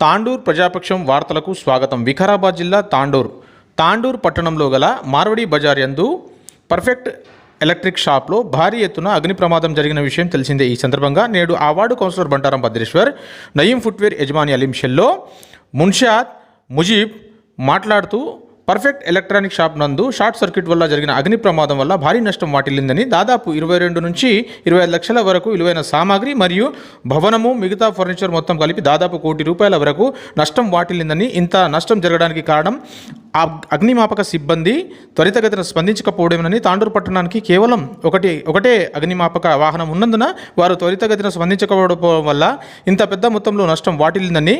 తాండూర్ ప్రజాపక్షం వార్తలకు స్వాగతం. వికారాబాద్ జిల్లా తాండూర్. తాండూర్ పట్టణంలో గల మార్వడి బజార్ యందు పర్ఫెక్ట్ ఎలక్ట్రిక్ షాప్లో భారీ ఎత్తున అగ్ని ప్రమాదం జరిగిన విషయం తెలిసిందే. ఈ సందర్భంగా నేడు ఆ ward councillor Bantaram Bhadreshwar Nayeem footwear యజమాని అలీం షెల్లో మున్షాద్ ముజీబ్ మాట్లాడుతూ పర్ఫెక్ట్ ఎలక్ట్రానిక్ షాప్ నందు షార్ట్ సర్క్యూట్ వల్ల జరిగిన అగ్ని ప్రమాదం వల్ల భారీ నష్టం వాటిల్లిందని దాదాపు ఇరవై రెండు నుంచి ఇరవై ఐదు లక్షల వరకు విలువైన సామాగ్రి మరియు భవనము మిగతా ఫర్నిచర్ మొత్తం కలిపి దాదాపు కోటి రూపాయల వరకు నష్టం వాటిల్లిందని ఇంత నష్టం జరగడానికి కారణం ఆ అగ్నిమాపక సిబ్బంది త్వరితగతిన స్పందించకపోవడమేనని తాండూరు పట్టణానికి కేవలం ఒకటి ఒకటే అగ్నిమాపక వాహనం ఉన్నందున వారు త్వరితగతిన స్పందించకపోవడం వల్ల ఇంత పెద్ద మొత్తంలో నష్టం వాటిల్లిందని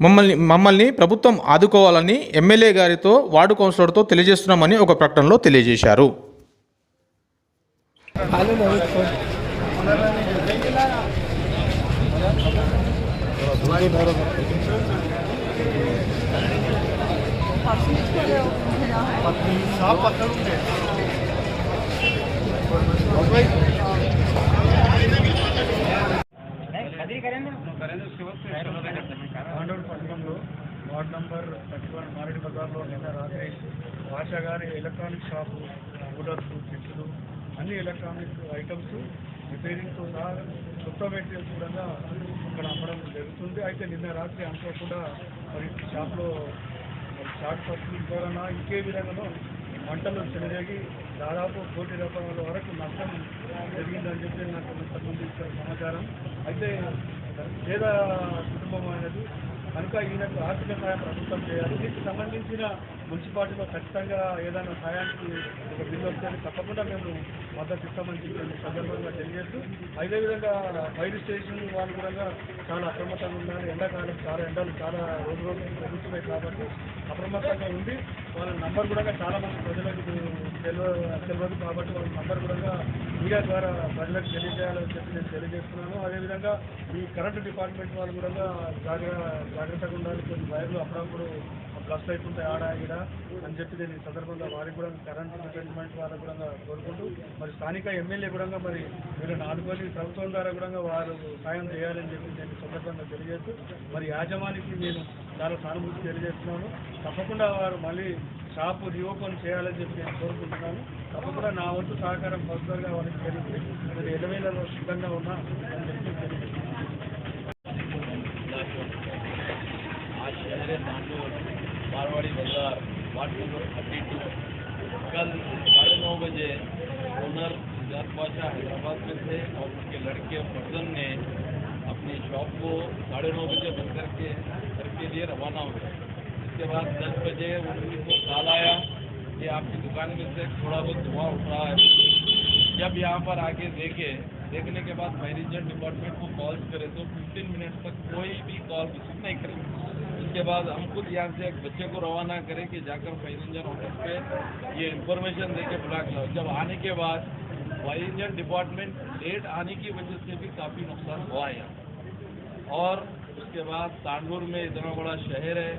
మమ్మల్ని మమ్మల్ని ప్రభుత్వం ఆదుకోవాలని ఎమ్మెల్యే గారితో వార్డు కౌన్సిలర్తో తెలియజేస్తున్నామని ఒక ప్రకటనలో తెలియజేశారు పట్టణంలో వార్డ్ నంబర్ థర్టీ వన్ మారేడు బజార్లో నిన్న రాత్రి భాషా గారి ఎలక్ట్రానిక్ షాపు కూలర్స్ ఫ్రిడ్జ్లు అన్ని ఎలక్ట్రానిక్ ఐటమ్స్ రిపేరింగ్తో సహా కొత్త మెటీరియల్స్ కూడా అక్కడ అమ్మడం జరుగుతుంది. అయితే నిన్న రాత్రి అనుకోకుండా మరి షాప్లో షార్ట్ సర్క్యూట్ ద్వారా ఇంకే విధంగానో మంటలు చెలరేగి దాదాపు కోటి రూపాయల వరకు నష్టం జరిగిందని చెప్పి నాకు సంబంధించిన సమాచారం. అయితే పేద కుటుంబం అనేది కనుక ఈయనకు ఆర్థిక సహాయం ప్రభుత్వం చేయాలి. దీనికి సంబంధించిన మున్సిపాలిటీలో ఖచ్చితంగా ఏదైనా సహాయానికి ఒక బిల్లు వస్తే తప్పకుండా మేము మద్దతు ఇస్తామని చెప్పి సందర్భంగా తెలియజేస్తూ అదేవిధంగా ఫైర్ స్టేషన్ వాళ్ళు కూడా చాలా అప్రమత్తంగా ఉండాలి. ఎండాకాలం చాలా ఎండలు చాలా రోజు రోజు పెరుగుతున్నాయి కాబట్టి అప్రమత్తంగా ఉండి వాళ్ళ నంబర్ కూడా చాలా మంది ప్రజలకు తెలియదు కాబట్టి వాళ్ళ నంబర్ కూడా మీడియా ద్వారా ప్రజలకు తెలియజేయాలని చెప్పి నేను తెలియజేస్తున్నాను. అదేవిధంగా ఈ కరెంటు డిపార్ట్మెంట్ వాళ్ళు కూడా జాగ్రత్త జాగ్రత్తగా ఉండాలి. కొన్ని వైర్లు అప్పుడప్పుడు బ్లస్ట్ అయిపోతాయి ఆడ ఈడ అని చెప్పి నేను ఈ సందర్భంగా వారికి కూడా కరెంట్ డిపార్ట్మెంట్ వాళ్ళకు కూడా కోరుకుంటూ మరి స్థానిక ఎమ్మెల్యే కూడా మరి మీరు ఆదుకొని ప్రభుత్వం ద్వారా కూడా వారు సాయం చేయాలని చెప్పి నేను సందర్భంగా తెలియజేస్తూ మరి యాజమానికి నేను చాలా సానుభూతి తెలియజేస్తున్నాను తప్పకుండా వారు మళ్ళీ షాపు రీఓపెన్ చేయాలని చెప్పి నేను కోరుకుంటున్నాను తప్పకుండా నా వంతు సహకారం ఫస్టర్గా వారికి తెలియదు మరి ఎలవేలలో సిద్ధంగా ఉన్నా అని చెప్పి తెలియజేస్తున్నాను आज शहर तांडूर मारवाड़ी बाजार वार्ड नंबर थर्टी टू कल साढ़े नौ बजे ओनर जात बादशाह हैदराबाद में थे और उनके लड़के फर्जन ने अपनी शॉप को साढ़े नौ बजे बंद करके घर के लिए रवाना हुए इसके बाद दस बजे उन्हीं को कॉल आया कि आपकी दुकान में से थोड़ा बहुत धुआँ उठ रहा है। जब यहाँ पर आके देखे, देखने के बाद इंजन डिपार्टमेंट को कॉल करे तो 15 मिनट तक कोई भी कॉल रिसीव नहीं करे। उसके बाद हम खुद यहाँ से एक बच्चे को रवाना करें कि जाकर इंजन ऑफ़िस पे ये इन्फॉर्मेशन दे के ब्लॉक लाओ। जब आने के बाद इंजन डिपार्टमेंट लेट आने की वजह से भी काफ़ी नुकसान हुआ है और उसके बाद तांडूर में इतना बड़ा शहर है,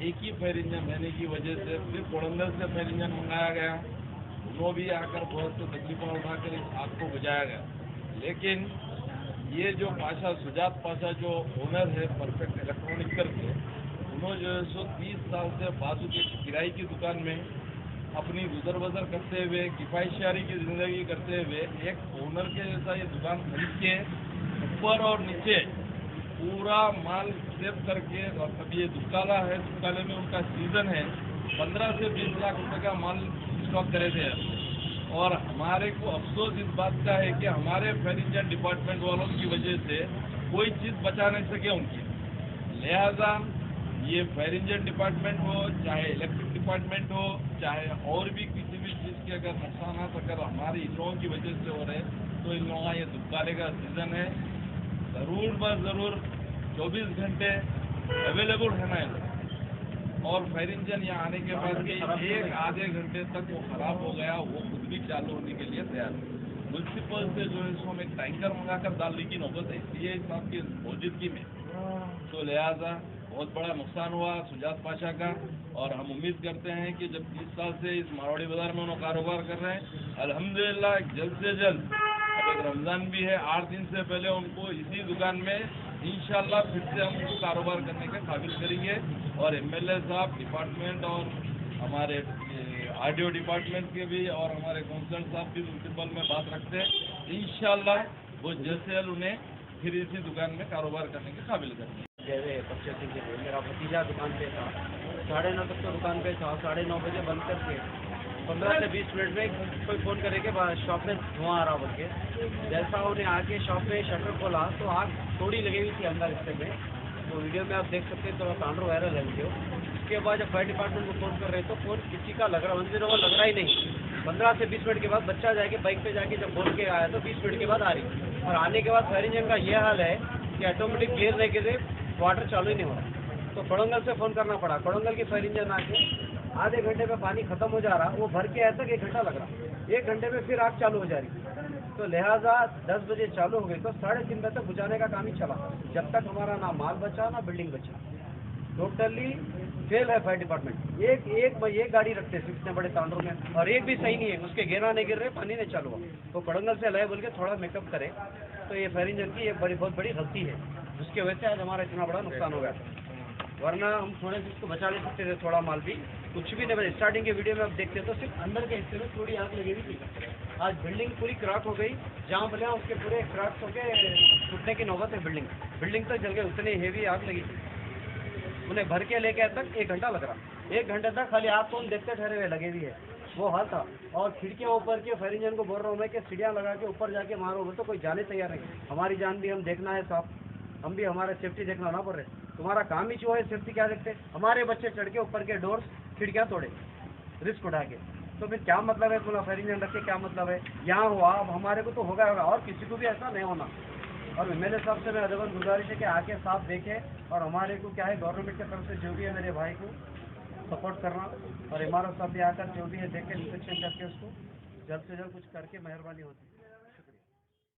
एक ही फायर इंजन रहने की वजह से, फिर कोडंदर से फायर इंजन मंगाया गया। वो भी आकर बहुत से तकलीफें उठाकर इस आग को बुझाया गया। लेकिन ये जो पाशा, सुजात पाशा जो ओनर है परफेक्ट इलेक्ट्रॉनिक करके, उन्होंने जो है सो तीस साल से बाजू की किराए की दुकान में अपनी गुजर बसर करते हुए किफ़ायतशारी की ज़िंदगी करते हुए एक ओनर के जैसा ये दुकान खरीद के ऊपर और नीचे पूरा माल सेव करके, और अभी ये दुकाला है, दुकाले में उनका सीज़न है। पंद्रह से बीस लाख रुपए का माल स्टॉक करे थे। और हमारे को अफसोस इस बात का है कि हमारे फर्नीचर डिपार्टमेंट वालों की वजह से कोई चीज़ बचा नहीं सके उनकी। लिहाजा ये फायर इंजन डिपार्टमेंट हो, चाहे इलेक्ट्रिक डिपार्टमेंट हो, चाहे और भी किसी भी चीज़ के अगर नुकसान अगर हमारे इन लोगों की वजह से हो रहे तो इन लोगों का ये दुकाने का सीज़न है। ज़रूर ब ज़रूर 24 घंटे अवेलेबल रहना है और फायर इंजन यहाँ आने के बाद भी एक आधे घंटे तक वो खराब हो गया, वो खुद भी चालू होने के लिए तैयार। है म्यूनसिपल से जो है सो हम एक टैंकर मंगाकर डालने की नौबत है, इसलिए साहब की मौजूदगी में। तो लिहाजा बहुत बड़ा नुकसान हुआ सुजात पाशा का, और हम उम्मीद करते हैं कि जब 30 साल से इस मारवाड़ी बाज़ार में उन्होंने कारोबार कर रहे हैं अलहमदिल्ला जल्द से जल्द रमज़ान भी है, आठ दिन से पहले उनको इसी दुकान में इंशाल्लाह फिर से हम उनको कारोबार करने के काबिल करेंगे। और एमएलए साहब डिपार्टमेंट और हमारे आरडीओ डिपार्टमेंट के भी और हमारे काउंसलर साहब भी बल में बात रखते हैं। इंशाल्लाह वो जैसे उन्हें फिर इसी दुकान में कारोबार करने के काबिल करेंगे। के लिए मेरा भतीजा दुकान पे था, साढ़े नौ तक तो दुकान पे था, साढ़े नौ बजे बंद करके पंद्रह से बीस मिनट में कोई फ़ोन करे कि शॉप में धुआँ आ रहा बोल के। जैसा उन्हें आके शॉप में शटर खोला तो आग थोड़ी लगी हुई थी अंदर हिस्से में। तो वीडियो में आप देख सकते हैं, थोड़ा कांड्रो वायरल है वीडियो उसके बाद जब फायर डिपार्टमेंट को फ़ोन कर रहे तो फ़ोन किसी का लग रहा वन ज़ीरो लग रहा ही नहीं। पंद्रह से बीस मिनट के बाद बच्चा जाके बाइक पे जाके जब बोल के आया तो बीस मिनट के बाद आ रही। और आने के बाद फायर इंजन का ये हाल है कि ऑटोमेटिक गियर लेके से वाटर चालू ही नहीं हो रहा। तो कोड़ंगल से फ़ोन करना पड़ा। कोड़ंगल की फायर इंजन आके आधे घंटे में पानी खत्म हो जा रहा, वो भर के आया तक एक घंटा लग रहा। एक घंटे में फिर आग चालू हो जा रही। तो लिहाजा दस बजे चालू हो गई तो साढ़े तीन बजे तक बुझाने का काम ही चला। जब तक हमारा ना माल बचा, ना बिल्डिंग बचा। टोटली फेल है फायर डिपार्टमेंट एक एक एक गाड़ी रखते हैं, इतने बड़े तांडों में। और एक भी सही नहीं है, उसके घेरा नहीं गिर रहे, पानी नहीं चालू हुआ। तो कड़ंगल से लाए बोल के थोड़ा मेकअप करे। तो ये फायर इंजन की एक बड़ी, बहुत बड़ी गलती है, जिसकी वजह से आज हमारा इतना बड़ा नुकसान हो गया। था वरना हम थोड़े से इसको बचा ले सकते थे, थोड़ा माल भी। कुछ भी नहीं स्टार्टिंग के वीडियो में आप देखते तो सिर्फ़ अंदर के हिस्से में थोड़ी आग लगी हुई थी। आज बिल्डिंग पूरी क्रैक हो गई। जहाँ बोले उसके पूरे क्रैक्स होके टूटने की नौबत है बिल्डिंग बिल्डिंग तक जल गए, उतनी हेवी आग लगी थी। उन्हें भर के लेके आए तक एक घंटा लग रहा। एक घंटे तक खाली आप कौन देखते ठहरे हुए लगे हुई है। वो हाल था। और खिड़कियाँ ऊपर के फायर इंजन को बोल रहा हूँ मैं कि सीढ़ियाँ लगा के ऊपर जाके मारो। वो तो कोई जाने तैयार नहीं। हमारी जान भी हम देखना है साहब। हम भी हमारा सेफ्टी देखना ना पड़ रहे। तुम्हारा काम ही जो है, सेफ्टी क्या देखते हमारे बच्चे चढ़ के ऊपर के डोर खिड़कियाँ तोड़े रिस्क उठा के। तो फिर क्या मतलब है फायर इंजन रख के क्या मतलब है? यहाँ हुआ, अब हमारे को तो होगा होगा और किसी को भी ऐसा नहीं होना। और एम एल साहब से मैं अदबन गुजारिश है कि आके साफ़ देखे, और हमारे को क्या है गवर्नमेंट की तरफ़ से जो भी है, मेरे भाई को सपोर्ट करना, और एम साहब भी आकर जो भी है, देख इंस्पेक्शन करके उसको, जल्द से जल्द कुछ करके मेहरबानी होती